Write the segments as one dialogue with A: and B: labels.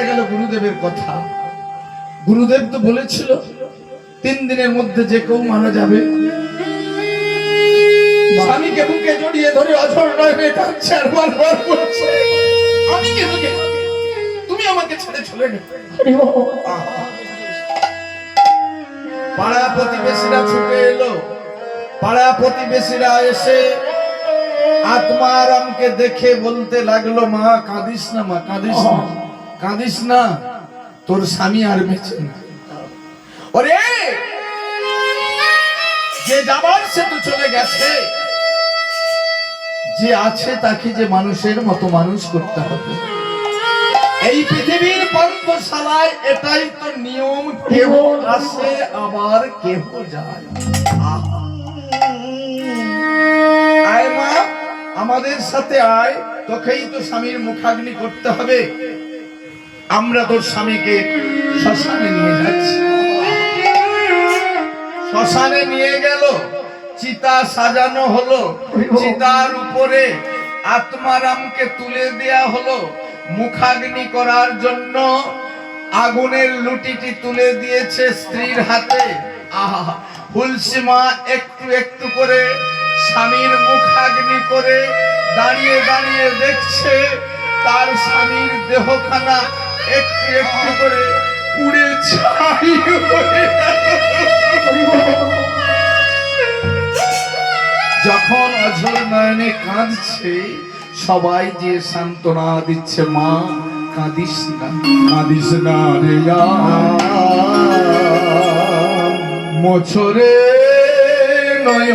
A: পড়ে গেল গুরুদেবের কথা। গুরুদেব তো বলেছিল তিন দিনের মধ্যে যে কেউ মারা যাবে। স্বামীকে বুকে জড়িয়ে ধরে অঝর নয় কাঁদছে আর বারবার বলছে আমি কেন কে তুমি আমাকে ছেড়ে চলে গেলে। পাড়া প্রতিবেশীরা ছুটে এলো। পাড়া প্রতিবেশীরা এসে আত্মারামকে দেখে বলতে লাগল মা কাঁদিস না মা কাঁদিস না। কাঁদিস না, তোর স্বামী আর বেঁচে ওরে! যে যাবার সে তো চলে গেছে। যে আছে তাকে যে মানুষের মতো মানুষ করতে হবে। এই পৃথিবীর পন্তশালায় এটাই তো নিয়ম, কেহ আসে আবার কেহ যায়। মা, আমাদের সাথে আয়, তোকেই তো স্বামীর মুখাগ্নি করতে হবে। আমরা তোর স্বামীকে শ্মশানে নিয়ে যাচ্ছি। শ্মশানে নিয়ে গেল, চিতা সাজানো হলো, চিতার উপরে আত্মারামকে তুলে দেয়া হলো মুখাগ্নি করার জন্য। আগুনের লুটিটি তুলে দিয়েছে স্ত্রীর হাতে। আহা, হুলসিমা একটু একটু করে স্বামীর মুখাগ্নি করে দাঁড়িয়ে দাঁড়িয়ে দেখছে তার স্বামীর দেহখানা যখন অঝর নয়নে কাঁদছে, সবাই যে সান্ত্বনা দিচ্ছে, মা, কাঁদিস না
B: কাঁদিস না রে
A: মোছরে নয়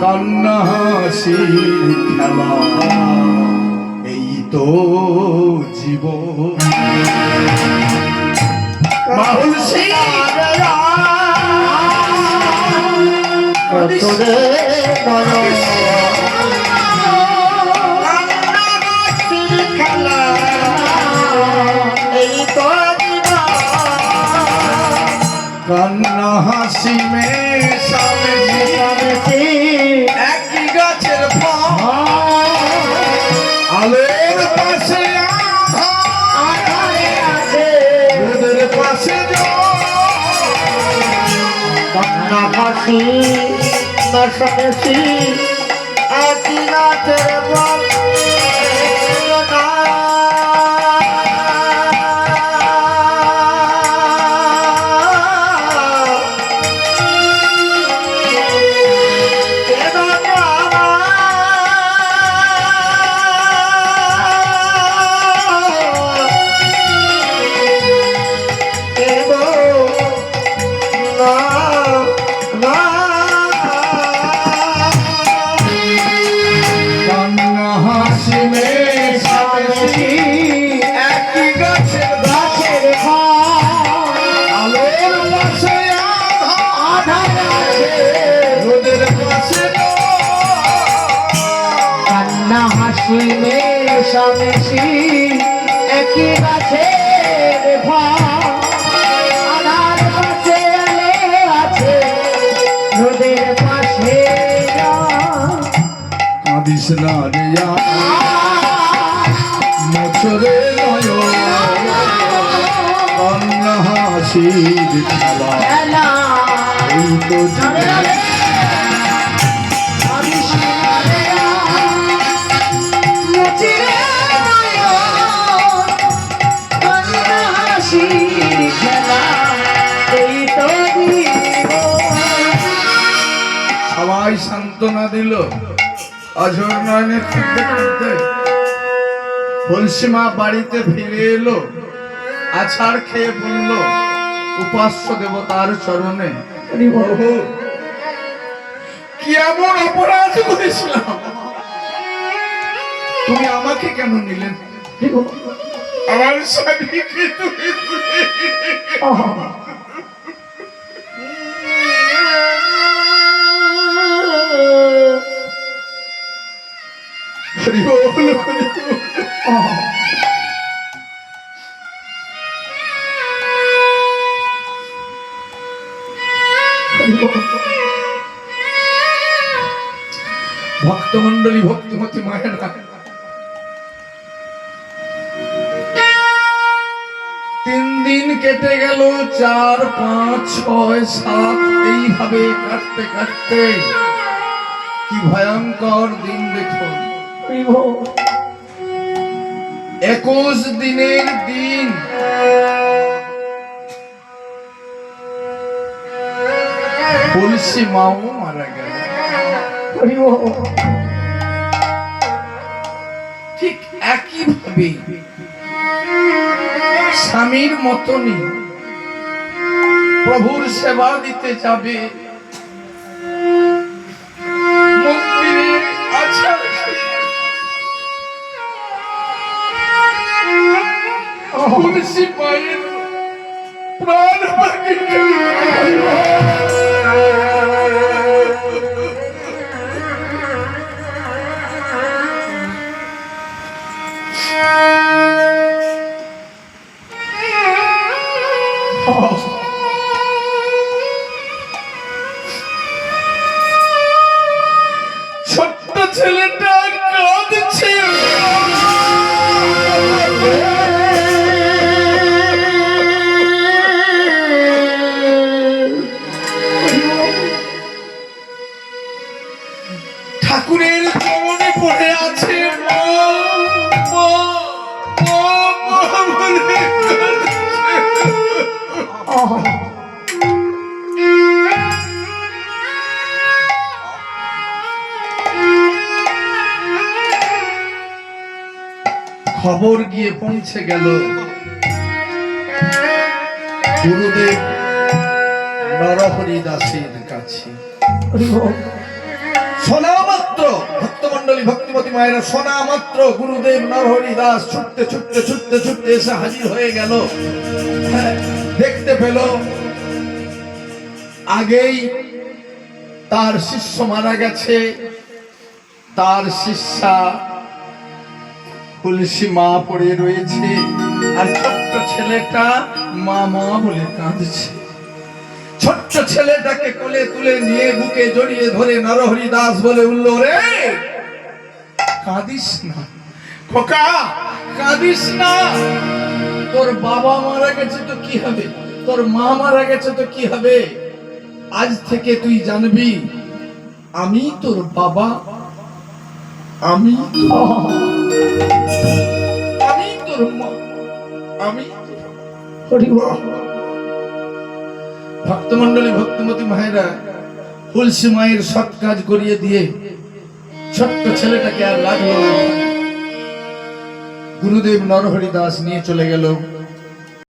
B: কান্না হাসি খেলা। এই তো জীবন।
A: মাহুল সিং।
B: কান্না হাসি মে কান্না হাসি
C: মেশামেশি একই ফল। আধার পাশে আছে রোদের পাশে।
B: কাঁদিস না রে মোছরে নয় কান্না হাসির খেলা। এই তো
A: সান্ত্বনা দিল। অঝর নয়নের কাঁদতে কাঁদতে হলসীমা বাড়িতে ফিরে এলো আছাড় খেয়ে বলল উপাস্য দেবতার চরণে কি এমন অপরাধ করেছিলাম? তুমি আমাকে কেন নিলেন আমার স্বামীকে তুমি ভক্তমন্ডলী ভক্তমতি মায়ের। তিন দিন কেটে গেল, চার, পাঁচ, ছয়, সাত, এইভাবে কাটতে কাটতে। কি ভয়ঙ্কর দিন দেখুন।
C: বল
A: একুশ দিনের দিন। তুলসী মাও মারা গেল। ঠিক একইভাবে স্বামীর মতনই প্রভুর সেবা দিতে যাবে। তুলসী সিপাহীর প্রাণ বাকি ছোট্ট খবর গিয়ে পৌঁছে গেল। গুরুদেব নরহরি দাসের কাছে। শোনা মাত্র ভক্তমন্ডলী ভক্তিমতী মায়েরা শোনা মাত্র গুরুদেব নরহরি দাস ছুটতে ছুটতে ছুটতে ছুটতে এসে হাজির হয়ে গেল। হ্যাঁ, দেখতে পেল। আগেই তার শিষ্য মারা গেছে। তার শিষ্যা তুলসী মা পড়ে রয়েছে। আর ছোট্ট ছেলেটা মা মা বলে কাঁদছে। ছোট্ট ছেলেটাকে কোলে তুলে নিয়ে বুকে জড়িয়ে ধরে নরহরি দাস বলে উঠল, রে, কাঁদিস না। খোকা, কাঁদিস না। তোর বাবা মারা গেছে তো কি হবে? তোর মা মারা গেছে তো কি হবে? আজ থেকে তুই জানবি, আমি তোর বাবা। আমি তোর- আমি তোর মা ভক্তমন্ডলী ভক্তমতী মায়েরা তুলসী মায়ের সৎ কাজ করিয়ে দিয়ে ছোট্ট ছেলেটাকে আর লাগল গুরুদেব নরহরি দাস নিয়ে চলে গেল।